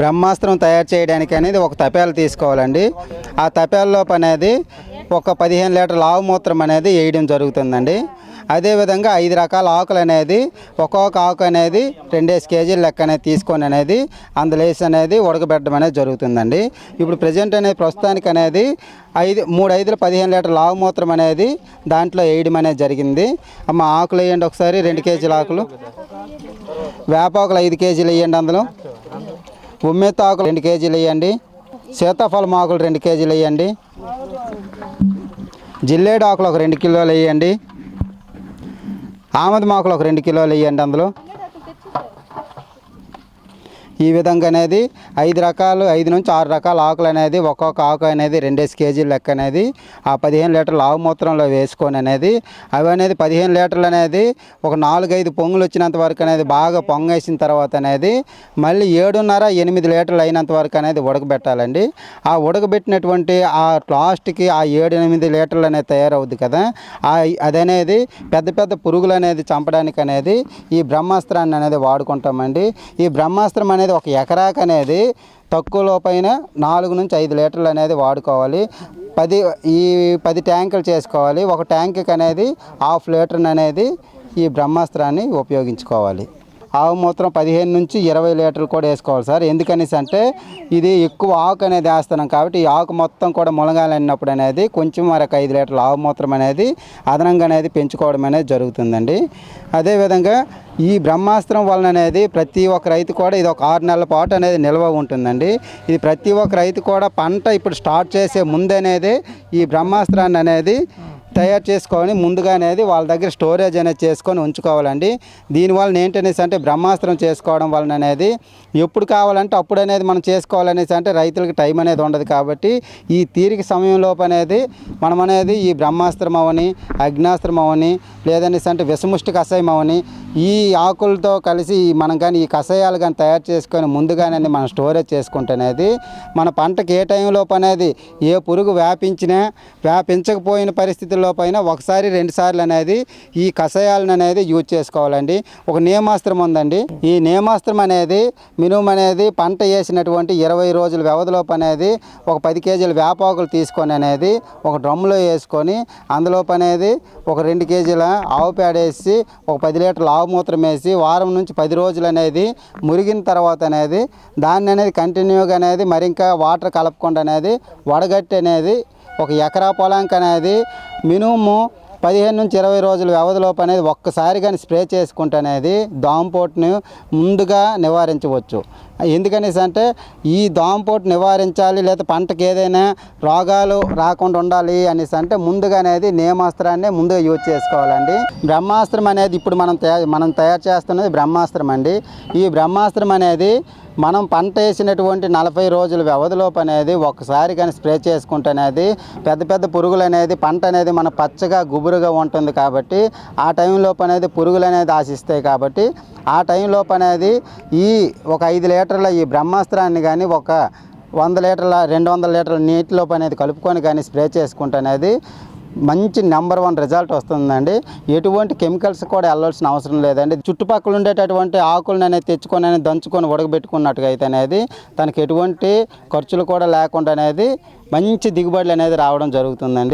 బ్రహ్మాస్త్రం తయారు చేయడానికి అనేది ఒక తపేలు తీసుకోవాలండి. ఆ తపేలలోపు అనేది ఒక పదిహేను లీటర్ల ఆవు మూత్రం అనేది వేయడం జరుగుతుందండి. అదేవిధంగా ఐదు రకాల ఆకులు అనేది ఒక్కొక్క ఆకు అనేది రెండేసి కేజీల లెక్క అనేది తీసుకొని అనేది అందులో వేసి అనేది ఉడకబెట్టడం అనేది జరుగుతుందండి. ఇప్పుడు ప్రజెంట్ అనేది ప్రస్తుతానికి అనేది ఐదు మూడు ఐదులు పదిహేను లీటర్ల ఆవు మూత్రం అనేది దాంట్లో వేయడం అనేది జరిగింది. అమ్మ ఆకులు వేయండి ఒకసారి రెండు కేజీల ఆకులు. వేపాకులు ఐదు కేజీలు వేయండి అందులో. ఉమ్మెత్త ఆకులు రెండు కేజీలు వేయండి. సీతాఫలం ఆకులు రెండు కేజీలు వేయండి. జిల్లేడు ఆకులు ఒక రెండు కిలోలు వేయండి. ఆమది మాకులు ఒక రెండు కిలోలు వేయండి అందులో. ఈ విధంగా అనేది ఐదు రకాలు ఐదు నుంచి ఆరు రకాల ఆకులు అనేది ఒక్కొక్క ఆకు అనేది రెండేసి కేజీల లెక్క అనేది ఆ పదిహేను లీటర్ల ఆవు మూత్రంలో వేసుకొని అనేది అవి అనేది పదిహేను లీటర్లు అనేది ఒక నాలుగైదు పొంగులు వచ్చినంత వరకు అనేది బాగా పొంగేసిన తర్వాత అనేది మళ్ళీ ఏడున్నర ఎనిమిది లీటర్లు అయినంత వరకు అనేది ఉడకబెట్టాలండి. ఆ ఉడకబెట్టినటువంటి ఆ లాస్ట్కి ఆ ఏడు ఎనిమిది లీటర్లు అనేది తయారవుద్ది కదా ఆ అదనేది పెద్ద పెద్ద పురుగులు అనేది చంపడానికి అనేది ఈ బ్రహ్మాస్త్రాన్ని అనేది వాడుకుంటామండి. ఈ బ్రహ్మాస్త్రం అనేది అనేది ఒక ఎకరాకు అనేది తక్కువలో పైన నాలుగు నుంచి ఐదు లీటర్లు అనేది వాడుకోవాలి. పది ఈ పది ట్యాంకులు చేసుకోవాలి. ఒక ట్యాంకుకి అనేది హాఫ్ లీటర్ అనేది ఈ బ్రహ్మాస్త్రాన్ని ఉపయోగించుకోవాలి. ఆవు మూత్రం పదిహేను నుంచి ఇరవై లీటర్లు కూడా వేసుకోవాలి సార్. ఎందుకనేసి అంటే ఇది ఎక్కువ ఆకు అనేది వేస్తున్నాం కాబట్టి ఈ ఆకు మొత్తం కూడా మునగాలన్నప్పుడు అనేది కొంచెం మరొక ఐదు లీటర్ల ఆవు మూత్రం అనేది అదనంగా అనేది పెంచుకోవడం అనేది జరుగుతుందండి. అదేవిధంగా ఈ బ్రహ్మాస్త్రం వలన అనేది ప్రతి ఒక్క రైతు కూడా ఇది ఒక ఆరు నెలల పాటు అనేది నిల్వ ఉంటుందండి. ఇది ప్రతి ఒక్క రైతు కూడా పంట ఇప్పుడు స్టార్ట్ చేసే ముందు అనేది ఈ బ్రహ్మాస్త్రాన్ని అనేది తయారు చేసుకొని ముందుగా అనేది వాళ్ళ దగ్గర స్టోరేజ్ అనేది చేసుకొని ఉంచుకోవాలండి. దీనివల్ల ఏంటనేసి అంటే బ్రహ్మాస్త్రం చేసుకోవడం వలన అనేది ఎప్పుడు కావాలంటే అప్పుడు అనేది మనం చేసుకోవాలనేసి అంటే రైతులకు టైం అనేది ఉండదు కాబట్టి ఈ తీరిక సమయంలోపు అనేది మనం అనేది ఈ బ్రహ్మాస్త్రం అవని అగ్నాస్త్రం అవని లేదనేసి అంటే విషముష్టి కషాయం అవని ఈ ఆకులతో కలిసి మనం కానీ ఈ కషాయాలు కానీ తయారు చేసుకొని ముందుగానే మనం స్టోరేజ్ చేసుకుంటేనేది మన పంటకి ఏ టైంలోపు అనేది ఏ పురుగు వ్యాపించినా వ్యాపించకపోయిన పరిస్థితుల్లో పైన ఒకసారి రెండు సార్లు అనేది ఈ కషాయాలను అనేది యూజ్ చేసుకోవాలండి. ఒక నియమాస్త్రం ఉందండి. ఈ నియమాస్త్రం అనేది మినిమం అనేది పంట వేసినటువంటి ఇరవై రోజుల వ్యవధిలోపు అనేది ఒక పది కేజీల వేపాకులు తీసుకొని అనేది ఒక డ్రమ్లో వేసుకొని అందులోపు అనేది ఒక రెండు కేజీల ఆవు పేడ వేసి ఒక పది లీటర్ల ఆవు మూత్రం వేసి వారం నుంచి పది రోజులు అనేది మురిగిన తర్వాత అనేది దాన్ని అనేది కంటిన్యూగా అనేది మరి ఇంకా వాటర్ కలపకుండా అనేది వడగట్టి అనేది ఒక ఎకరా పొలానికి అనేది మినిమము పదిహేను నుంచి ఇరవై రోజుల వ్యవధిలోపు అనేది ఒక్కసారి కానీ స్ప్రే చేసుకుంటే అనేది దోమపోటును ముందుగా నివారించవచ్చు. ఎందుకనేసి అంటే ఈ దోమపోటు నివారించాలి లేదా పంటకి ఏదైనా రోగాలు రాకుండా ఉండాలి అనేసి అంటే ముందుగా అనేది నేమాస్త్రాన్ని ముందుగా యూజ్ చేసుకోవాలండి. బ్రహ్మాస్త్రం అనేది ఇప్పుడు మనం తయారు మనం తయారు చేస్తున్నది బ్రహ్మాస్త్రం అండి. ఈ బ్రహ్మాస్త్రం అనేది మనం పంట వేసినటువంటి నలభై రోజుల వ్యవధిలోపు అనేది ఒకసారి కానీ స్ప్రే చేసుకుంటే అనేది పెద్ద పెద్ద పురుగులు అనేది పంట అనేది మన పచ్చగా గుబురుగా ఉంటుంది కాబట్టి ఆ టైంలోపు అనేది పురుగులు అనేది ఆశిస్తాయి కాబట్టి ఆ టైంలోపు అనేది ఈ ఒక ఐదు లీటర్ల ఈ బ్రహ్మాస్త్రాన్ని కానీ ఒక వంద లీటర్ల రెండు వందల లీటర్ల నీటిలోపు అనేది కలుపుకొని కానీ స్ప్రే చేసుకుంటే అనేది మంచి నెంబర్ వన్ రిజల్ట్ వస్తుందండి. ఎటువంటి కెమికల్స్ కూడా వెళ్ళాల్సిన అవసరం లేదండి. చుట్టుపక్కల ఉండేటటువంటి ఆకులను అనేది తెచ్చుకొని అనేది దంచుకొని ఉడకబెట్టుకున్నట్టుగా అయితే అనేది తనకి ఎటువంటి ఖర్చులు కూడా లేకుండా అనేది మంచి దిగుబడులు అనేది రావడం జరుగుతుందండి.